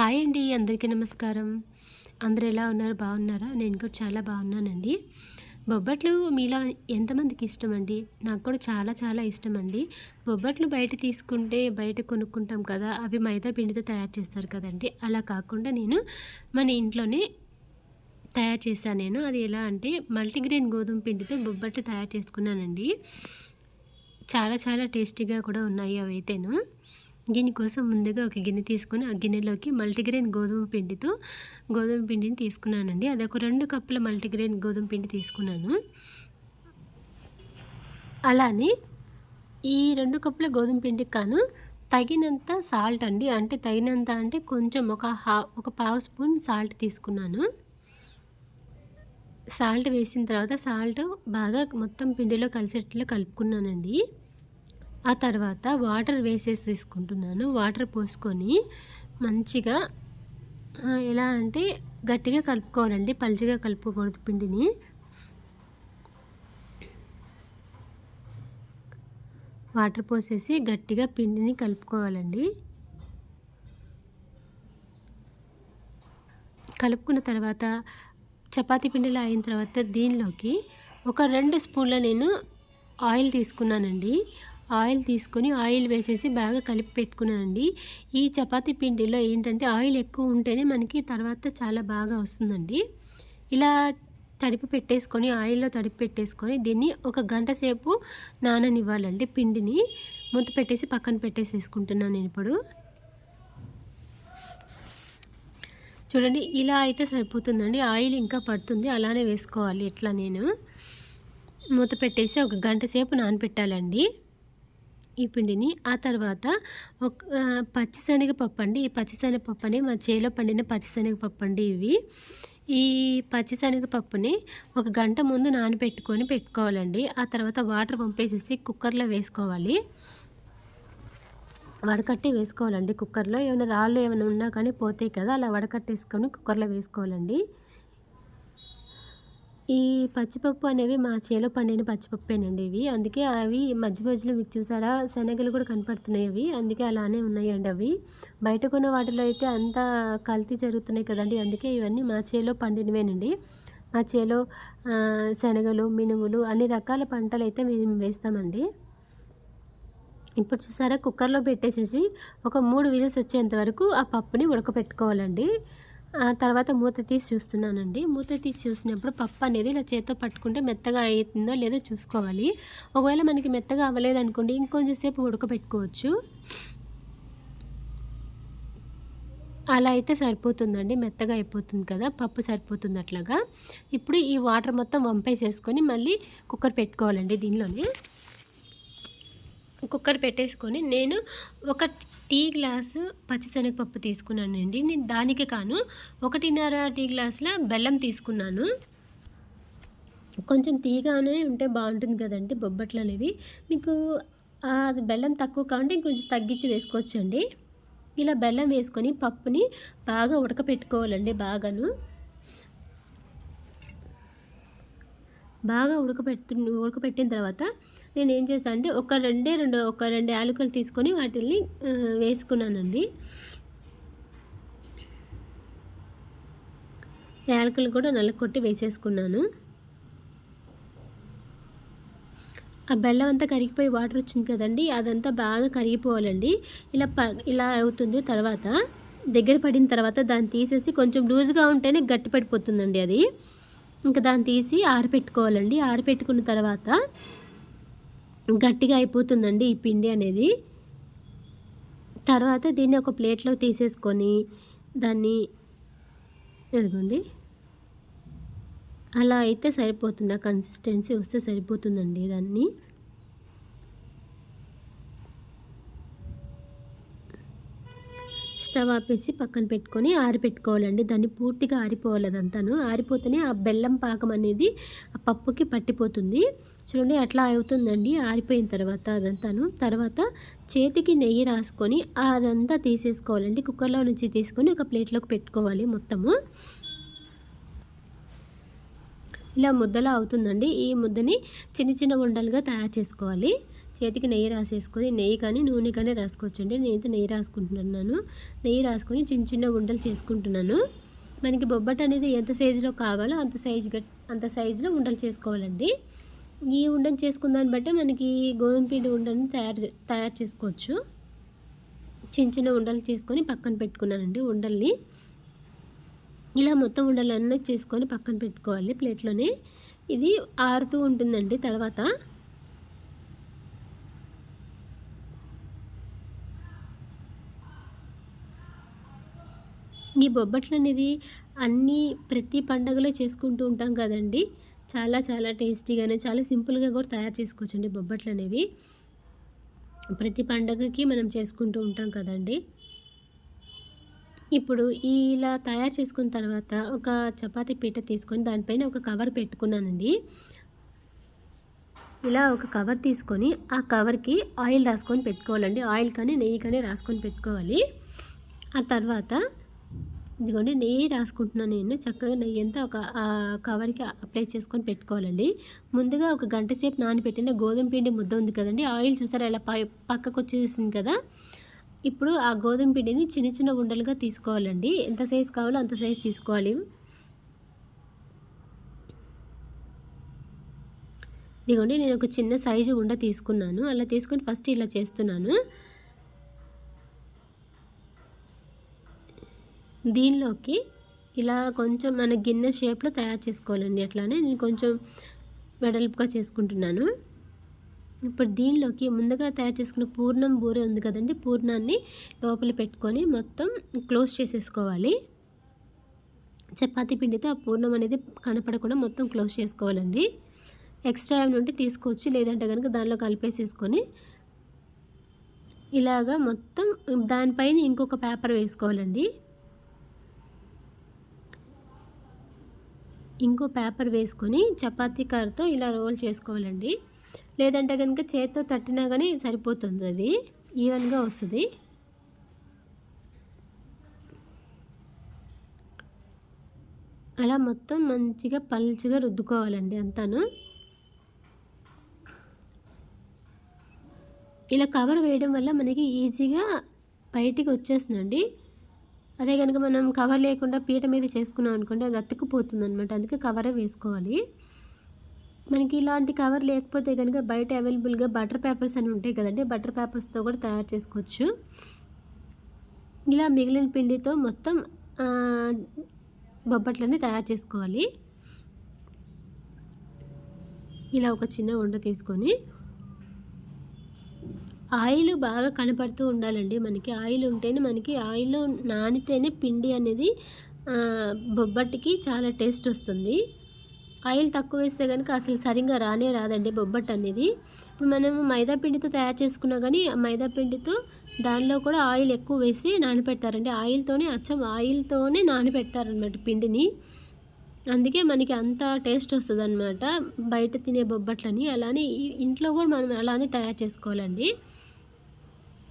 Hi అండి అందరికీ నమస్కారం. అందరు ఎలా ఉన్నారు? బాగున్నారా? నేను కూడా చాలా బాగున్నానండి. బొబ్బట్లు మీలో ఎంతమందికి ఇష్టం అండి నాకు కూడా చాలా చాలా ఇష్టం అండి బొబ్బట్లు బయట తీసుకుంటే బయట కొనుక్కుంటాం కదా అవి మైదా పిండితో తయారు చేస్తారు కదండి. అలా కాకుండా నేను మన ఇంట్లోనే తయారు చేశాను నేను. అది ఎలా అంటే మల్టీగ్రెయిన్ గోధుమ పిండితో బొబ్బట్లు తయారు చేసుకున్నానండి. చాలా చాలా టేస్టీగా కూడా ఉన్నాయి అవి అయితేను. దీనికోసం ముందుగా ఒక గిన్నె తీసుకుని ఆ గిన్నెలోకి మల్టీగ్రెయిన్ గోధుమ పిండితో గోధుమ పిండిని తీసుకున్నానండి. అది ఒక రెండు కప్పుల మల్టీగ్రెయిన్ గోధుమ పిండి తీసుకున్నాను. అలానే ఈ రెండు కప్పుల గోధుమ పిండికి కాను తగినంత సాల్ట్ అండి. అంటే తగినంత అంటే కొంచెం ఒక హా ఒక పావు స్పూన్ సాల్ట్ తీసుకున్నాను. సాల్ట్ వేసిన తర్వాత సాల్ట్ బాగా మొత్తం పిండిలో కలిసేట్లు కలుపుకున్నానండి. ఆ తర్వాత వాటర్ వేసేసి తీసుకుంటున్నాను. వాటర్ పోసుకొని మంచిగా ఎలా అంటే గట్టిగా కలుపుకోవాలండి. పల్చిగా కలుపుకోకూడదు పిండిని. వాటర్ పోసేసి గట్టిగా పిండిని కలుపుకోవాలండి. కలుపుకున్న తర్వాత చపాతి పిండిలో అయిన తర్వాత దీనిలోకి ఒక రెండు స్పూన్ల నేను ఆయిల్ తీసుకున్నానండి. ఆయిల్ తీసుకొని ఆయిల్ వేసేసి బాగా కలిపి పెట్టుకున్నానండి. ఈ చపాతీ పిండిలో ఏంటంటే ఆయిల్ ఎక్కువ ఉంటేనే మనకి తర్వాత చాలా బాగా వస్తుందండి. ఇలా తడిపి పెట్టేసుకొని ఆయిల్లో తడిపి పెట్టేసుకొని దీన్ని ఒక గంట సేపు నాననివ్వాలండి పిండిని. మూత పెట్టేసి పక్కన పెట్టేసేసుకుంటున్నాను నేను ఇప్పుడు. చూడండి ఇలా అయితే సరిపోతుందండి. ఆయిల్ ఇంకా పడుతుంది. అలానే వేసుకోవాలి ఇట్లా నేను. మూత పెట్టేసి ఒక గంట సేపు నానపెట్టాలండి. ఈ పిండిని ఆ తర్వాత ఒక పచ్చిశనగపప్పు అండి ఈ పచ్చిశనగపప్పు అని మా చేలో పండిన పచ్చిశనగపప్పు అండి ఇవి. ఈ పచ్చిశనగపప్పుని ఒక గంట ముందు నానబెట్టుకొని పెట్టుకోవాలండి. ఆ తర్వాత వాటర్ పంపేసేసి కుక్కర్లో వేసుకోవాలి. వడకట్టి వేసుకోవాలండి కుక్కర్లో. ఏమైనా రాళ్ళు ఏమైనా ఉన్నా కానీ పోతాయి కదా అలా వడకట్టేసుకొని కుక్కర్లో వేసుకోవాలండి. ఈ పచ్చిపప్పు అనేవి మా చేలో పండిన పచ్చిపప్పేనండి ఇవి. అందుకే అవి మధ్య మధ్యలో మీకు చూసారా? శనగలు కూడా కనపడుతున్నాయి అవి. అందుకే అలానే ఉన్నాయండి అవి. బయట కొన్న వాటిలో అయితే అంతా కల్తీ జరుగుతున్నాయి కదండి. అందుకే ఇవన్నీ మా చేలో పండినవేనండి. మా చేలో శనగలు మినుములు అన్ని రకాల పంటలు అయితే మేము వేస్తామండి. ఇప్పుడు చూసారా? కుక్కర్లో పెట్టేసేసి ఒక మూడు విజిల్స్ వచ్చేంత వరకు ఆ పప్పుని ఉడకపెట్టుకోవాలండి. తర్వాత మూత తీసి చూస్తున్నానండి. మూత తీసి చూసినప్పుడు పప్పు అనేది ఇలా చేత్తో పట్టుకుంటే మెత్తగా అవుతుందో లేదో చూసుకోవాలి. ఒకవేళ మనకి మెత్తగా అవ్వలేదు అనుకోండి ఇంకొంచెం సేపు ఉడకబెట్టుకోవచ్చు. అలా అయితే సరిపోతుందండి. మెత్తగా అయిపోతుంది కదా పప్పు సరిపోతుంది అట్లాగా. ఇప్పుడు ఈ వాటర్ మొత్తం వంపేసేసుకొని మళ్ళీ కుక్కర్ పెట్టుకోవాలండి దీనిలోనే. కుక్కర్ పెట్టేసుకొని నేను ఒక టీ గ్లాసు పచ్చిశనగపప్పు తీసుకున్నానండి. నేను దానికి కాను ఒకటిన్నర టీ గ్లాసుల బెల్లం తీసుకున్నాను. కొంచెం తీగానే ఉంటే బాగుంటుంది కదండి బొబ్బట్లు అనేవి. మీకు అది బెల్లం తక్కువ కాబట్టి ఇంకొంచెం తగ్గించి వేసుకోవచ్చండి. ఇలా బెల్లం వేసుకొని పప్పుని బాగా ఉడకపెట్టుకోవాలండి బాగాను. బాగా ఉడకపెట్టు ఉడకబెట్టిన తర్వాత నేను ఏం చేశాను అంటే ఒక రెండే రెండు ఒక రెండు యాలకులు తీసుకొని వాటిని వేసుకున్నానండి. యాలకులు కూడా నల్లకొట్టి వేసేసుకున్నాను. ఆ బెల్లం అంతా కరిగిపోయి వాటర్ వచ్చింది కదండి అదంతా బాగా కరిగిపోవాలండి. ఇలా ప ఇలా అవుతుంది తర్వాత దగ్గర పడిన తర్వాత దాన్ని తీసేసి కొంచెం లూజ్గా ఉంటేనే గట్టి పడిపోతుందండి అది. ఇంకా దాన్ని తీసి ఆరిపెట్టుకోవాలండి. ఆరిపెట్టుకున్న తర్వాత గట్టిగా అయిపోతుందండి ఈ పిండి అనేది. తర్వాత దీన్ని ఒక ప్లేట్లో తీసేసుకొని దాన్ని ఎదగండి అలా అయితే సరిపోతుంది. ఆ కన్సిస్టెన్సీ వస్తే సరిపోతుందండి దాన్ని. స్టవ్ ఆపేసి పక్కన పెట్టుకొని ఆరిపెట్టుకోవాలండి. దాన్ని పూర్తిగా ఆరిపోవాలి అదంతాను. ఆరిపోతేనే ఆ బెల్లం పాకం అనేది ఆ పప్పుకి పట్టిపోతుంది. చూడండి అట్లా అవుతుందండి. ఆరిపోయిన తర్వాత అదంతాను. తర్వాత చేతికి నెయ్యి రాసుకొని అదంతా తీసేసుకోవాలండి. కుక్కర్లో నుంచి తీసుకొని ఒక ప్లేట్లోకి పెట్టుకోవాలి మొత్తము. ఇలా ముద్దలా అవుతుందండి. ఈ ముద్దని చిన్న చిన్న ఉండలుగా తయారు చేసుకోవాలి. చేతికి నెయ్యి రాసేసుకొని నెయ్యి కానీ నూనె కానీ రాసుకోవచ్చండి. నేనైతే నెయ్యి రాసుకుంటున్నాను. నెయ్యి రాసుకొని చిన్న చిన్న ఉండలు చేసుకుంటున్నాను. మనకి బొబ్బట్ అనేది ఎంత సైజులో కావాలో అంత సైజు అంత సైజులో ఉండలు చేసుకోవాలండి. ఈ ఉండని చేసుకున్న దాన్ని బట్టి మనకి గోధుమ పిండి ఉండని తయారు తయారు చేసుకోవచ్చు. చిన్న చిన్న ఉండలు చేసుకొని పక్కన పెట్టుకున్నానండి ఉండల్ని ఇలా మొత్తం ఉండలన్నీ చేసుకొని పక్కన పెట్టుకోవాలి ప్లేట్లోనే. ఇది ఆరుతూ ఉంటుందండి తర్వాత. ఈ బొబ్బట్లు అనేది అన్నీ ప్రతి పండగలో చేసుకుంటూ ఉంటాం కదండి. చాలా చాలా టేస్టీగానే చాలా సింపుల్గా కూడా తయారు చేసుకోవచ్చండి బొబ్బట్లు అనేవి ప్రతి పండగకి మనం చేసుకుంటూ ఉంటాం కదండి. ఇప్పుడు ఇలా తయారు చేసుకున్న తర్వాత ఒక చపాతీ పీట తీసుకొని దానిపైన ఒక కవర్ పెట్టుకున్నానండి. ఇలా ఒక కవర్ తీసుకొని ఆ కవర్కి ఆయిల్ రాసుకొని పెట్టుకోవాలండి. ఆయిల్ కానీ నెయ్యి కానీ రాసుకొని పెట్టుకోవాలి. ఆ తర్వాత ఇదిగోండి నెయ్యి రాసుకుంటున్నాను నేను. చక్కగా నెయ్యి అంతా ఒక కవర్కి అప్లై చేసుకొని పెట్టుకోవాలండి. ముందుగా ఒక గంట సేపు నానబెట్టిన గోధుమ పిండి ముద్ద ఉంది కదండి. ఆయిల్ చూసారా ఇలా పక్కకు వచ్చేసింది కదా. ఇప్పుడు ఆ గోధుమ పిండిని చిన్న చిన్న ఉండలుగా తీసుకోవాలండి. ఎంత సైజు కావాలో అంత సైజు తీసుకోవాలి. ఇదిగోండి నేను ఒక చిన్న సైజు ఉండ తీసుకున్నాను. అలా తీసుకొని ఫస్ట్ ఇలా చేస్తున్నాను. దీనిలోకి ఇలా కొంచెం మన గిన్నె షేప్లో తయారు చేసుకోవాలండి. అట్లానే నేను కొంచెం వెడల్పుగా చేసుకుంటున్నాను. ఇప్పుడు దీనిలోకి ముందుగా తయారు చేసుకున్న పూర్ణం బూరె ఉంది కదండి. పూర్ణాన్ని లోపల పెట్టుకొని మొత్తం క్లోజ్ చేసేసుకోవాలి. చపాతీ పిండితో ఆ పూర్ణం అనేది కనపడకుండా మొత్తం క్లోజ్ చేసుకోవాలండి. ఎక్స్ట్రా ఏమైనా ఉంటే తీసుకోవచ్చు. లేదంటే కనుక దానిలో కలిపేసేసుకొని ఇలాగా మొత్తం దానిపైన ఇంకొక పేపర్ వేసుకోవాలండి. ఇంకో పేపర్ వేసుకొని చపాతీ కారుతో ఇలా రోల్ చేసుకోవాలండి. లేదంటే కనుక చేతితో తట్టినా కానీ సరిపోతుంది అది. ఈవెన్గా వస్తుంది. అలా మొత్తం మంచిగా పల్చిగా రుద్దుకోవాలండి అంతాను. ఇలా కవర్ వేయడం వల్ల మనకి ఈజీగా బయటికి వచ్చేస్తుందండి. అదే కనుక మనం కవర్ లేకుండా పీట మీద చేసుకున్నాం అనుకోండి అది అతుక్కుపోతుంది అనమాట అందుకే కవరే వేసుకోవాలి. మనకి ఇలాంటి కవర్ లేకపోతే కనుక బయట అవైలబుల్గా బటర్ పేపర్స్ అని ఉంటాయి కదండి బటర్ పేపర్స్తో కూడా తయారు చేసుకోవచ్చు. ఇలా మిగిలిన పిండితో మొత్తం బొబ్బట్లన్నీ తయారు చేసుకోవాలి. ఇలా ఒక చిన్న వండ తీసుకొని ఆయిల్ బాగా కనపడుతూ ఉండాలండి. మనకి ఆయిల్ ఉంటేనే మనకి ఆయిల్ నానితేనే పిండి అనేది బొబ్బట్టుకి చాలా టేస్ట్ వస్తుంది. ఆయిల్ తక్కువ వేస్తే కనుక అసలు సరిగ్గా రానే రాదండి బొబ్బట్టు అనేది. ఇప్పుడు మనం మైదా పిండితో తయారు చేసుకున్నా కానీ మైదా పిండితో దానిలో కూడా ఆయిల్ ఎక్కువ వేసి నానపెడతారండి. ఆయిల్తోనే అచ్చం ఆయిల్తోనే నానపెడతారనమాట పిండిని. అందుకే మనకి అంత టేస్ట్ వస్తుంది అనమాట బయట తినే బొబ్బట్లని. అలానే ఇంట్లో కూడా మనం అలానే తయారు చేసుకోవాలండి.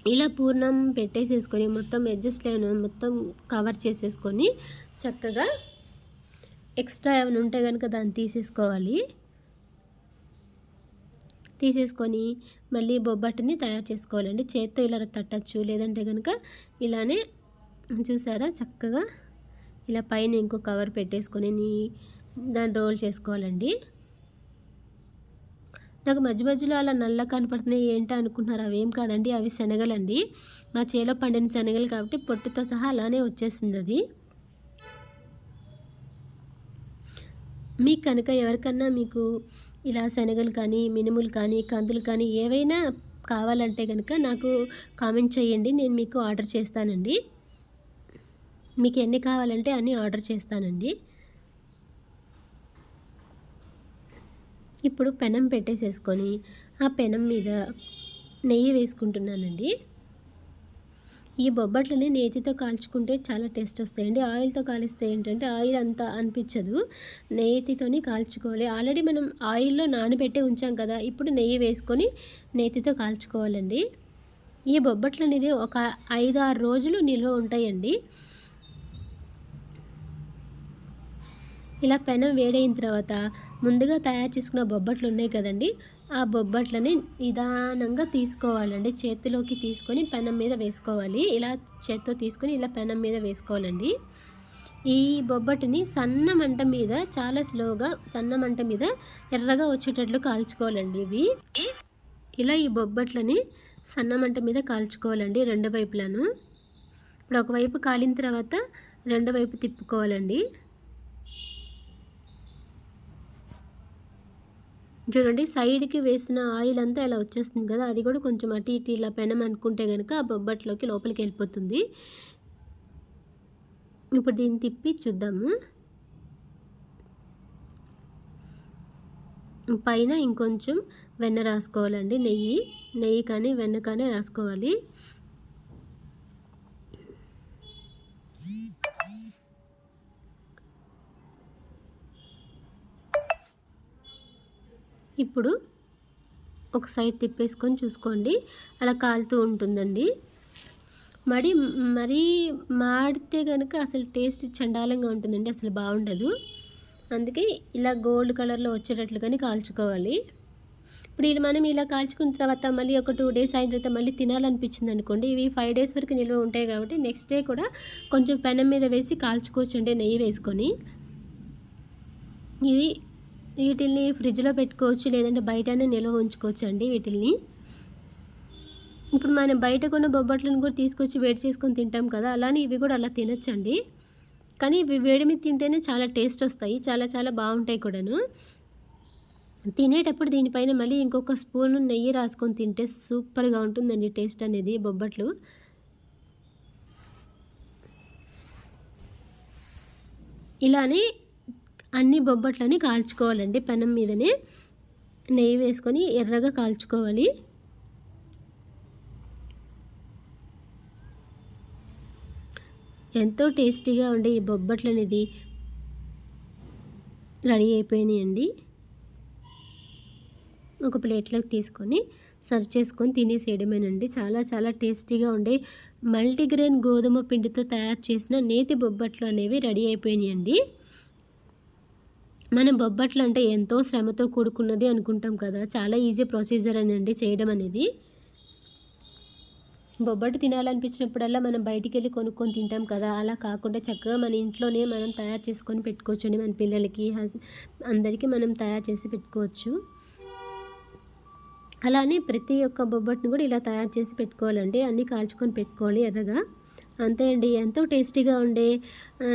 ఇలా పూర్ణం పెట్టేసేసుకొని మొత్తం ఎడ్జస్ట్ మొత్తం కవర్ చేసేసుకొని చక్కగా ఎక్స్ట్రా ఏమైనా ఉంటే కనుక దాన్ని తీసేసుకోవాలి. తీసేసుకొని మళ్ళీ బొబ్బట్టిని తయారు చేసుకోవాలండి. చేత్తో ఇలా తట్టచ్చు లేదంటే కనుక ఇలానే చూసారా? చక్కగా ఇలా పైన ఇంకో కవర్ పెట్టేసుకొని దాన్ని రోల్ చేసుకోవాలండి. నాకు మధ్య మధ్యలో అలా నల్ల కనపడుతున్నాయి ఏంటి అనుకుంటున్నారు? అవేం కాదండి అవి శనగలండి. మా చేలో పండిన శనగలు కాబట్టి పొట్టుతో సహా అలానే వచ్చేసింది అది. మీకు కనుక ఎవరికన్నా మీకు ఇలా శనగలు కానీ మినుములు కానీ కందులు కానీ ఏవైనా కావాలంటే కనుక నాకు కామెంట్ చేయండి నేను మీకు ఆర్డర్ చేస్తానండి. మీకు ఎన్ని కావాలంటే అన్నీ ఆర్డర్ చేస్తానండి. ఇప్పుడు పెనం పెట్టేసేసుకొని ఆ పెనం మీద నెయ్యి వేసుకుంటున్నానండి. ఈ బొబ్బట్లని నేతితో కాల్చుకుంటే చాలా టేస్ట్ వస్తాయండి. ఆయిల్తో కాలిస్తే ఏంటంటే ఆయిల్ అంతా అనిపించదు. నేతితోని కాల్చుకోవాలి. ఆల్రెడీ మనం ఆయిల్లో నానబెట్టే ఉంచాం కదా ఇప్పుడు నెయ్యి వేసుకొని నేతితో కాల్చుకోవాలండి. ఈ బొబ్బట్లు అనేది ఒక ఐదు ఆరు రోజులు నిల్వ ఉంటాయండి. ఇలా పెనం వేడైన తర్వాత ముందుగా తయారు చేసుకున్న బొబ్బట్లు ఉన్నాయి కదండి ఆ బొబ్బట్లని నిదానంగా తీసుకోవాలండి. చేతిలోకి తీసుకొని పెనం మీద వేసుకోవాలి. ఇలా చేత్తో తీసుకొని ఇలా పెనం మీద వేసుకోవాలండి. ఈ బొబ్బటిని సన్న మంట మీద చాలా స్లోగా సన్న మంట మీద ఎర్రగా వచ్చేటట్లు కాల్చుకోవాలండి ఇవి. ఇలా ఈ బొబ్బట్లని సన్న మంట మీద కాల్చుకోవాలండి రెండు వైపులను. ఇప్పుడు ఒకవైపు కాలిన తర్వాత రెండు వైపు తిప్పుకోవాలండి. చూడండి సైడ్కి వేసిన ఆయిల్ అంతా ఇలా వచ్చేస్తుంది కదా అది కూడా కొంచెం అటు ఇటు ఇలా పెనం అనుకుంటే కనుక ఆ బొబ్బట్లోకి లోపలికి వెళ్ళిపోతుంది. ఇప్పుడు దీన్ని తిప్పి చూద్దాము. పైన ఇంకొంచెం వెన్న రాసుకోవాలండి నెయ్యి. నెయ్యి కానీ వెన్న కానీ రాసుకోవాలి. ఇప్పుడు ఒక సైడ్ తిప్పేసుకొని చూసుకోండి. అలా కాలుతూ ఉంటుందండి. మరి మరీ మాడితే కనుక అసలు టేస్ట్ చండాలంగా ఉంటుందండి. అసలు బాగుండదు. అందుకే ఇలా గోల్డ్ కలర్లో వచ్చేటట్లుగానే కాల్చుకోవాలి. ఇప్పుడు ఇలా మనం ఇలా కాల్చుకున్న తర్వాత మళ్ళీ ఒక టూ డేస్ అయిన తర్వాత మళ్ళీ తినాలనిపించింది అనుకోండి. ఇవి ఫైవ్ డేస్ వరకు నిల్వ ఉంటాయి కాబట్టి నెక్స్ట్ డే కూడా కొంచెం పెనం మీద వేసి కాల్చుకోవచ్చు అండి నెయ్యి వేసుకొని. ఇది వీటిల్ని ఫ్రిడ్జ్లో పెట్టుకోవచ్చు లేదంటే బయటనే నిల్వ ఉంచుకోవచ్చు అండి వీటిల్ని. ఇప్పుడు మనం బయట కొన్న బొబ్బట్లను కూడా తీసుకొచ్చి వేడి చేసుకొని తింటాం కదా అలానే ఇవి కూడా అలా తినచ్చండి. కానీ ఇవి వేడి మీద తింటేనే చాలా టేస్ట్ వస్తాయి చాలా చాలా బాగుంటాయి కూడాను. తినేటప్పుడు దీనిపైన మళ్ళీ ఇంకొక స్పూన్ నెయ్యి రాసుకొని తింటే సూపర్గా ఉంటుందండి టేస్ట్ అనేది బొబ్బట్లు. ఇలానే అన్ని బొబ్బట్లని కాల్చుకోవాలండి పెనం మీదనే. నెయ్యి వేసుకొని ఎర్రగా కాల్చుకోవాలి. ఎంతో టేస్టీగా ఉండే ఈ బొబ్బట్లు అనేది రెడీ అయిపోయినాయండి. ఒక ప్లేట్లోకి తీసుకొని సర్వ్ చేసుకొని తినేసేయడమేనండి. చాలా చాలా టేస్టీగా ఉండే మల్టీగ్రెయిన్ గోధుమ పిండితో తయారు చేసిన నేతి బొబ్బట్లు అనేవి రెడీ అయిపోయినాయండి. మనం బొబ్బట్లు అంటే ఎంతో శ్రమతో కూడుకున్నది అనుకుంటాం కదా. చాలా ఈజీ ప్రొసీజర్ అండి చేయడం అనేది. బొబ్బట్టు తినాలనిపించినప్పుడల్లా మనం బయటికి వెళ్ళి కొనుక్కొని తింటాం కదా. అలా కాకుండా చక్కగా మన ఇంట్లోనే మనం తయారు చేసుకొని పెట్టుకోవచ్చండి మన పిల్లలకి అందరికీ మనం తయారు చేసి పెట్టుకోవచ్చు. అలానే ప్రతి ఒక్క బొబ్బట్ని కూడా ఇలా తయారు చేసి పెట్టుకోవాలండి. అన్నీ కాల్చుకొని పెట్టుకోవాలి ఎర్రగా. అంతే అండి. ఎంతో టేస్టీగా ఉండే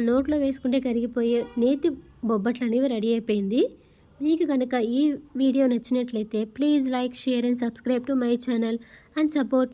నోట్లో వేసుకుంటే కరిగిపోయే నేతి బొబ్బట్లు అనేవి రెడీ అయిపోయింది. మీకు కనుక ఈ వీడియో నచ్చినట్లయితే please like share and subscribe to my channel and support